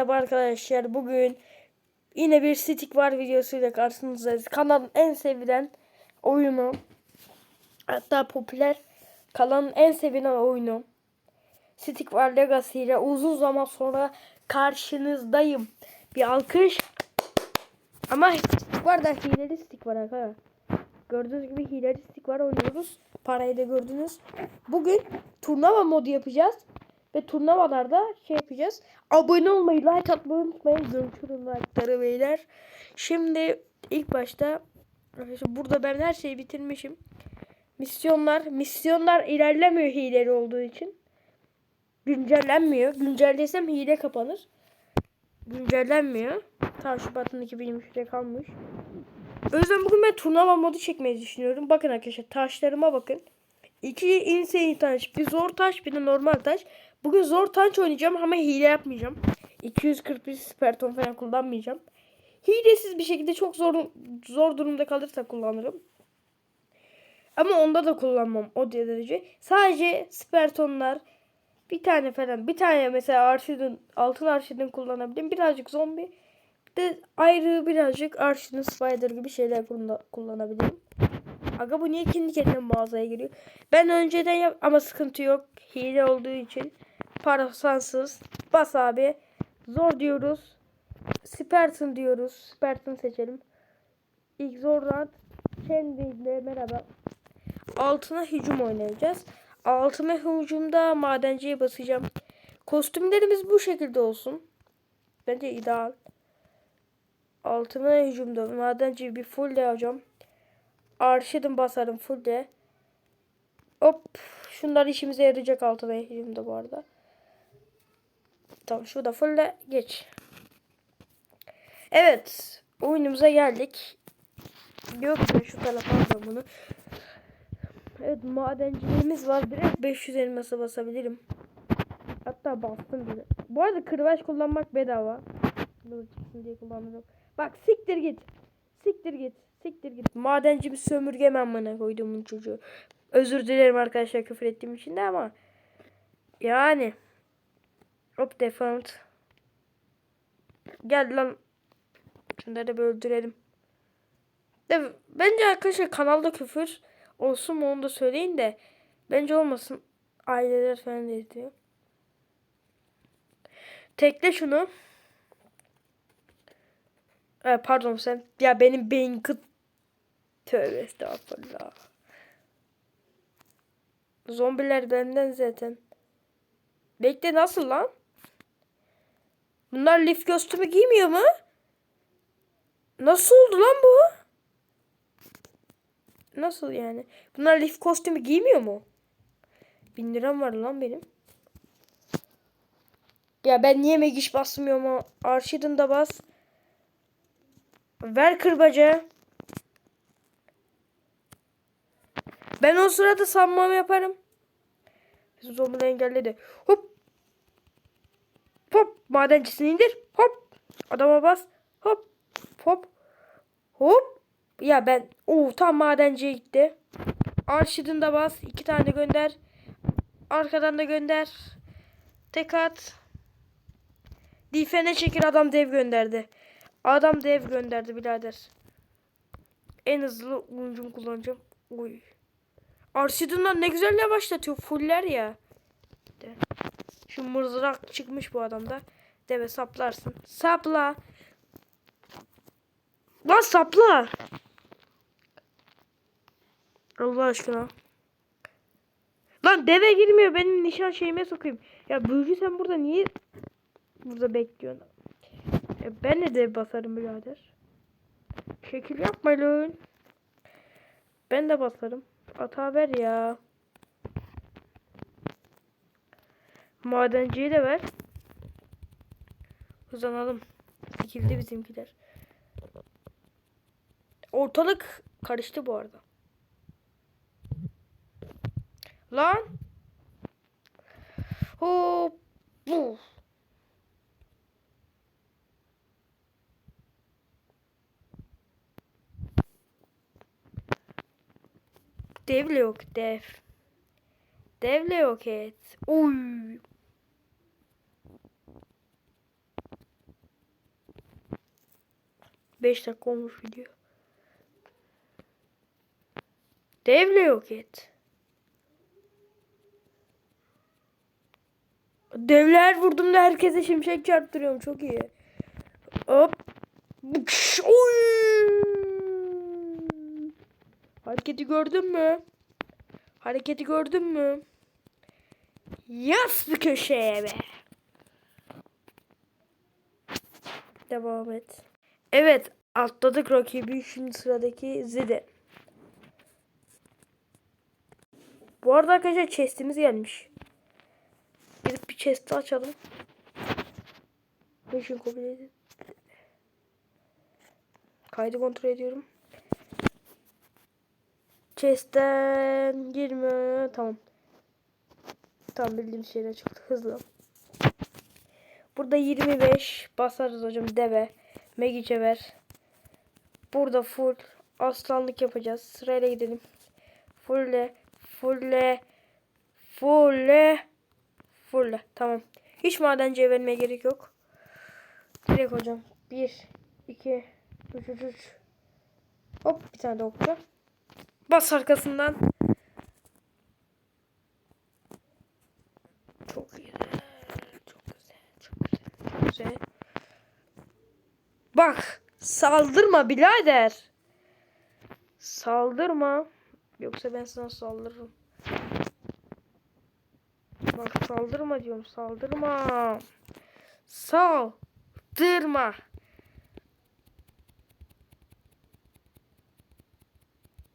Merhaba arkadaşlar bugün yine bir stick var videosuyla karşınızdayız. Kanalın en sevilen oyunu hatta popüler kanalın en sevilen oyunu Stick var Legacy ile uzun zaman sonra karşınızdayım. Bir alkış. Ama var da hileli stick var arkadaşlar. Gördüğünüz gibi hileli stick var oynuyoruz. Parayı da gördünüz. Bugün turnuva modu yapacağız. Ve turnuvalarda şey yapacağız. Abone olmayı, like atmayı unutmayın. Görüşürüz like'ları beyler. Şimdi ilk başta burada ben her şeyi bitirmişim. Misyonlar, misyonlar ilerlemiyor hileli olduğu için. Güncellenmiyor. Güncellesem hile kapanır. Güncellenmiyor. Ta Şubat'ın 2023'te kalmış. O yüzden bugün ben turnuva modu çekmeyi düşünüyorum. Bakın arkadaşlar taşlarıma bakın. İki insane taş, bir zor taş, bir de normal taş. Bugün zor taş oynayacağım ama hile yapmayacağım. 241 sperton falan kullanmayacağım. Hilesiz bir şekilde çok zor zor durumda kalırsa kullanırım. Ama onda da kullanmam o derece. Sadece spertonlar bir tane falan bir tane mesela arşidin altın arşidin kullanabilirim. Birazcık zombi bir de ayrı birazcık arşidin spider gibi şeyler kullan- kullanabilirim. Aga bu niye kendi kendine mağazaya giriyor? Ben önceden yap ama sıkıntı yok. Hile olduğu için. Parasansız. Bas abi. Zor diyoruz. Spartan diyoruz. Spartan seçelim. İlk zordan kendiyle merhaba. Altına hücum oynayacağız. Altına hücumda madenciye basacağım. Kostümlerimiz bu şekilde olsun. Bence ideal. Altına hücumda madenci bir full yapacağım. Arşidim basarım full de. Hop. Şunlar işimize yarayacak altına hücumda bu arada. Tamam şurada full de geç. Evet. Oyunumuza geldik. Yok ben şu tarafa alacağım bunu. Evet madenciliğimiz var. Direkt 500 elması basabilirim. Hatta bastım bile. Bu arada kırbaç kullanmak bedava. Bunu çıksın diye kullanırım. Bak siktir git. Siktir git. Siktir git. Madenci bir sömürge amına koyduğumun çocuğu. Özür dilerim arkadaşlar küfür ettiğim için de ama. Yani. Hop default. Gel lan. Şunları bir öldürelim. De, bence arkadaşlar kanalda küfür olsun mu onu da söyleyin de. Bence olmasın. Aileler falan da izliyor. Tekle şunu. Ee, pardon sen. Ya benim beyin kıt. Tövbe estağfurullah. Zombiler benden zaten. Bekle nasıl lan? Bunlar lif kostümü giymiyor mu? Nasıl oldu lan bu? Nasıl yani? Bunlar lif kostümü giymiyor mu? Bin liram var lan benim. Ya ben niye megiş basmıyorum ama Arşid'in de bas. Ver kırbacı. Ben o sırada sanmamı yaparım. Bizim zombiler engelledi. Hop. Madencisini indir. Hop. Adama bas. Hop. Hop. Hop. Ya ben. Oo tam madenciye gitti. Arşid'in de bas. iki tane gönder. Arkadan da gönder. Tek at. Difene çekir adam dev gönderdi. Adam dev gönderdi birader. En hızlı oyuncumu kullanacağım. Oy. Arsidon'dan ne güzel yavaşlatıyor. Fuller ya. Şu mızrak çıkmış bu adamda. Deve saplarsın. Sapla. Lan sapla. Allah aşkına. Lan deve girmiyor. Benim nişan şeyime sokayım. Ya büyücü sen burada niye burada bekliyorsun? Ya ben de dev basarım birader. Şekil yapma lan. Ben de basarım. Ata ver ya. Madenciyi de ver. Uzanalım. Dikildi bizimkiler. Ortalık karıştı bu arada. Lan. Hop. Bu. Devle yok dev. Devle yok et. Uy. 5 dakika olmuş video. Devle yok et. Devler vurdum da herkese şimşek çarptırıyorum. Çok iyi. Hop. Oy! Hareketi gördün mü? Hareketi gördün mü? Yas bir köşeye be. Devam et. Evet atladık rakibi. Şimdi sıradaki Zide. Bu arada arkadaşlar chestimiz gelmiş. Gidip bir chest'i açalım. Mission completed. Kaydı kontrol ediyorum. Chest'ten girme. Tamam. Tam bildiğim şeyler çıktı. Hızlı. Burada 25 basarız hocam deve. Megice ver. Burada full aslanlık yapacağız. Sırayla gidelim. Fulle, fulle, fulle, fulle. Tamam. Hiç madenciye vermeye gerek yok. Direkt hocam. 1, 2, 3, 3, 3. Hop bir tane de okça. Bas arkasından. Çok güzel. Çok güzel. Çok güzel. Çok güzel. Bak. Saldırma birader. Saldırma. Yoksa ben sana saldırırım. Bak saldırma diyorum. Saldırma. Saldırma.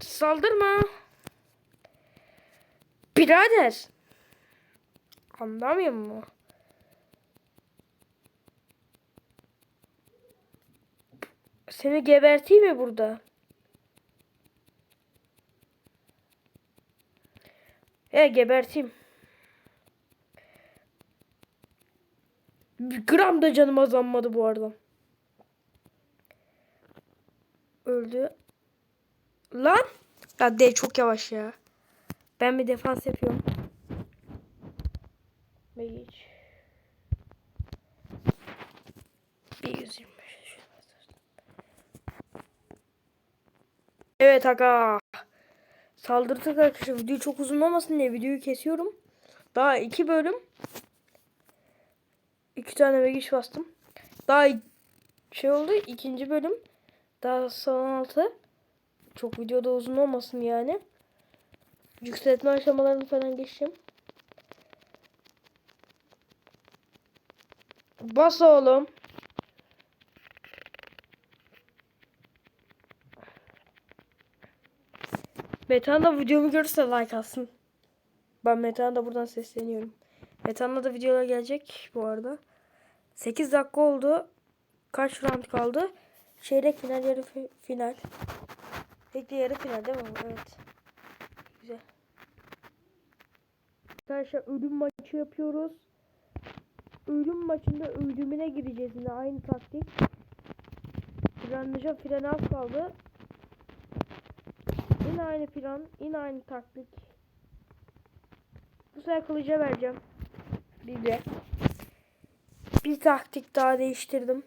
Saldırma. Birader. Anlamıyor mu? Seni geberteyim mi burada? E geberteyim. Bir gram da canım azalmadı bu arada. Öldü. Lan. Ya de çok yavaş ya. Ben bir defans yapıyorum. Ve geç. Bir 125. Evet aga. Saldırdık arkadaşlar. Video çok uzun olmasın diye videoyu kesiyorum. Daha iki bölüm. iki tane vegiş bastım. Daha şey oldu. ikinci bölüm. Daha son altı. Çok videoda uzun olmasın yani. Yükseltme aşamalarını falan geçeceğim. Bas oğlum. Metan da videomu görürse like alsın. Ben Metan'a da buradan sesleniyorum. Metan'la da videolar gelecek bu arada. 8 dakika oldu. Kaç round kaldı? Çeyrek final, yarı fi- final. Peki yarı final değil mi? Evet. Güzel. Arkadaşlar ölüm maçı yapıyoruz. Ölüm maçında ölümüne gireceğiz yine aynı taktik. Frenleşe frene az kaldı. Yine aynı plan, yine aynı taktik. Bu sefer kılıca vereceğim. Bir de. Bir taktik daha değiştirdim.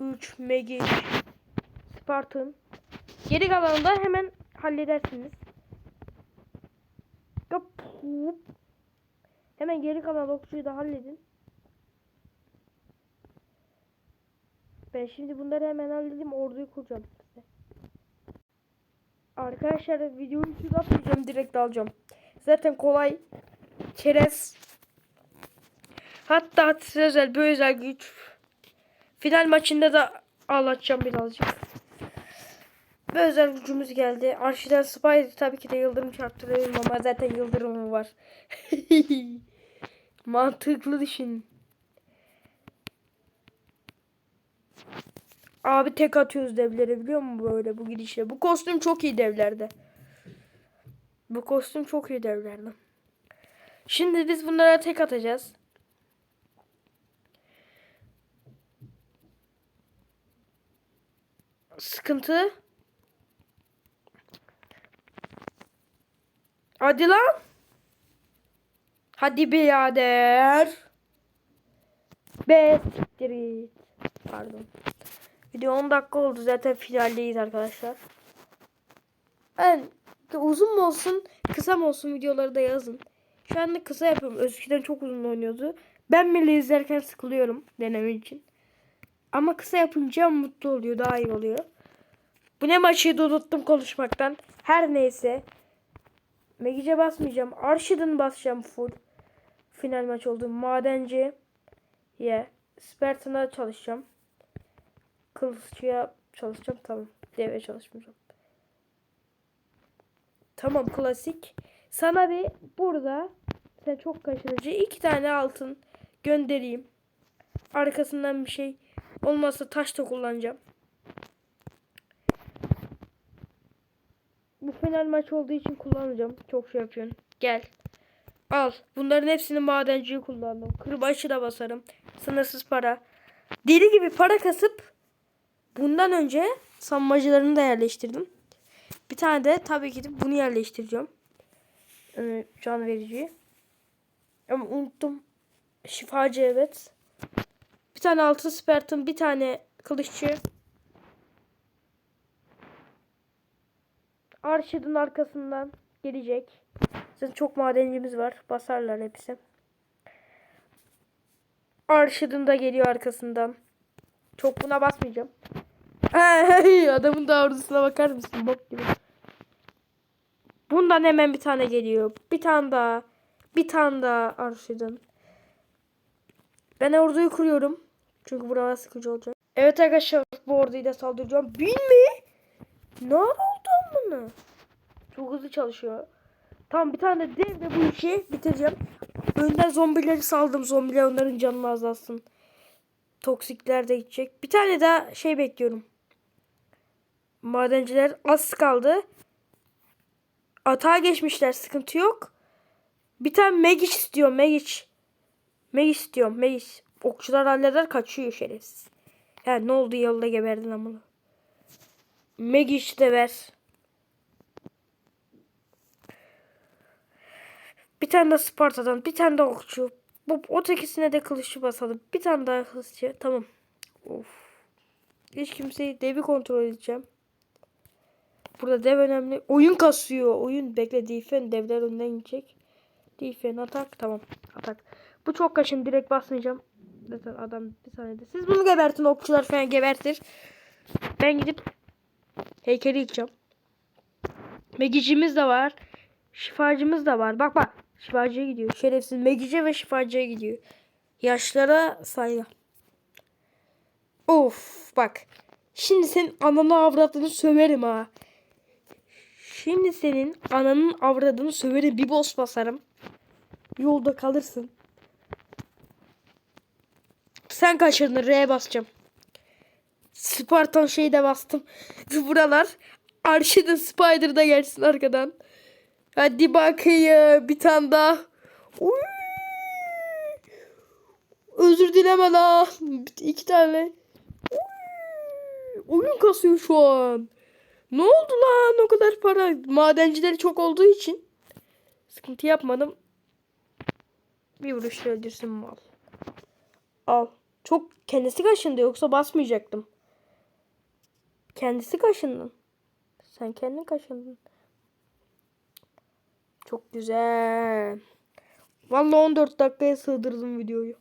3 Megi Spartan. Geri kalanını da hemen halledersiniz. Hemen geri kalan okçuyu da halledin. Ben şimdi bunları hemen halledeyim orduyu kuracağım. Arkadaşlar videoyu şurada atmayacağım direkt alacağım. Zaten kolay. Çerez. Hatta özel bir özel güç. Final maçında da anlatacağım birazcık. Bir özel gücümüz geldi. Arşiden Spy tabii ki de yıldırım çarptırıyorum ama zaten yıldırımı var. Mantıklı düşün. Abi tek atıyoruz devlere biliyor musun böyle bu gidişle. Bu kostüm çok iyi devlerde. Bu kostüm çok iyi devlerde. Şimdi biz bunlara tek atacağız. Sıkıntı. Hadi lan. Hadi birader. Be siktir. Pardon. Video 10 dakika oldu zaten finaldeyiz arkadaşlar. Ben uzun mu olsun kısa mı olsun videoları da yazın. Şu anda kısa yapıyorum. Eskiden çok uzun oynuyordu. Ben bile izlerken sıkılıyorum deneme için. Ama kısa yapınca mutlu oluyor. Daha iyi oluyor. Bu ne maçıydı unuttum konuşmaktan. Her neyse. Megice basmayacağım. Arşid'in basacağım full. Final maç oldu. Madenci. Ye. Spartan'a çalışacağım. Kılıççıya çalışacağım. Tamam. Deve çalışmayacağım. Tamam klasik. Sana bir burada sen çok kaçırıcı iki tane altın göndereyim. Arkasından bir şey olmazsa taş da kullanacağım. Bu final maç olduğu için kullanacağım. Çok şey yapıyorsun. Gel. Al. Bunların hepsini madenciyi kullandım. Kırbaçı da basarım. Sınırsız para. Deli gibi para kasıp bundan önce sanmacılarını da yerleştirdim. Bir tane de tabii ki de bunu yerleştireceğim. Ee, can verici. Ama unuttum. Şifacı evet. Bir tane altın spertum, bir tane kılıççı. Arşid'in arkasından gelecek. Zaten çok madencimiz var. Basarlar hepsi. Arşid'in da geliyor arkasından. Çok buna basmayacağım. Adamın da ordusuna bakar mısın? Bok gibi. Bundan hemen bir tane geliyor. Bir tane daha. Bir tane daha Arşid'in. Ben orduyu kuruyorum. Çünkü buralar sıkıcı olacak. Evet arkadaşlar bu orduyu da saldıracağım. Bin mi? Ne oldu bunu? Çok hızlı çalışıyor. Tamam bir tane de dev de bu işi bitireceğim. Önden zombileri saldım. Zombiler onların canını azalsın. Toksikler de gidecek. Bir tane daha şey bekliyorum. Madenciler az kaldı. Atağa geçmişler. Sıkıntı yok. Bir tane Megic istiyor. Megic. Megic istiyorum. Megic. Okçular halleder kaçıyor şerefsiz. Ya ne oldu yolda geberdin amına. Megic de ver. Bir tane de Sparta'dan, bir tane de okçu. Bu o tekisine de kılıççı basalım. Bir tane daha kılıççı. Tamam. Of. Hiç kimseyi devi kontrol edeceğim. Burada dev önemli. Oyun kasıyor. Oyun bekle Difen devler önden gidecek. Difen atak. Tamam. Atak. Bu çok kaşın. Direkt basmayacağım. Zaten adam bir saniyede. Siz bunu gebertin. Okçular falan gebertir. Ben gidip heykeli yıkacağım. Megicimiz de var. Şifacımız da var. Bak bak. Şifacıya gidiyor. Şerefsiz Megice ve şifacıya gidiyor. Yaşlara saygı. Of bak. Şimdi senin ananı avradını söverim ha. Şimdi senin ananın avradını söverim. Bir boss basarım. Yolda kalırsın. Sen kaçırdın. R'ye basacağım. Spartan şeyi de bastım. Buralar. Arşidin Spider da gelsin arkadan. Hadi bakayım. Bir tane daha. Uy. Özür dileme la. İki tane. Uy. Oyun kasıyor şu an. Ne oldu lan o kadar para? Madencileri çok olduğu için. Sıkıntı yapmadım. Bir vuruşla öldürsün mal. Al. Çok kendisi kaşındı yoksa basmayacaktım. Kendisi kaşındın. Sen kendin kaşındın. Çok güzel. Vallahi 14 dakikaya sığdırdım videoyu.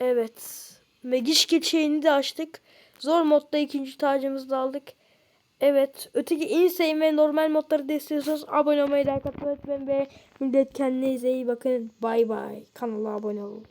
Evet. Megişkil şeyini de açtık. Zor modda ikinci tacımızı da aldık. Evet. Öteki insane ve normal modları da istiyorsanız abone olmayı, like atmayı unutmayın ve millet kendinize iyi bakın. Bay bay. Kanala abone olun.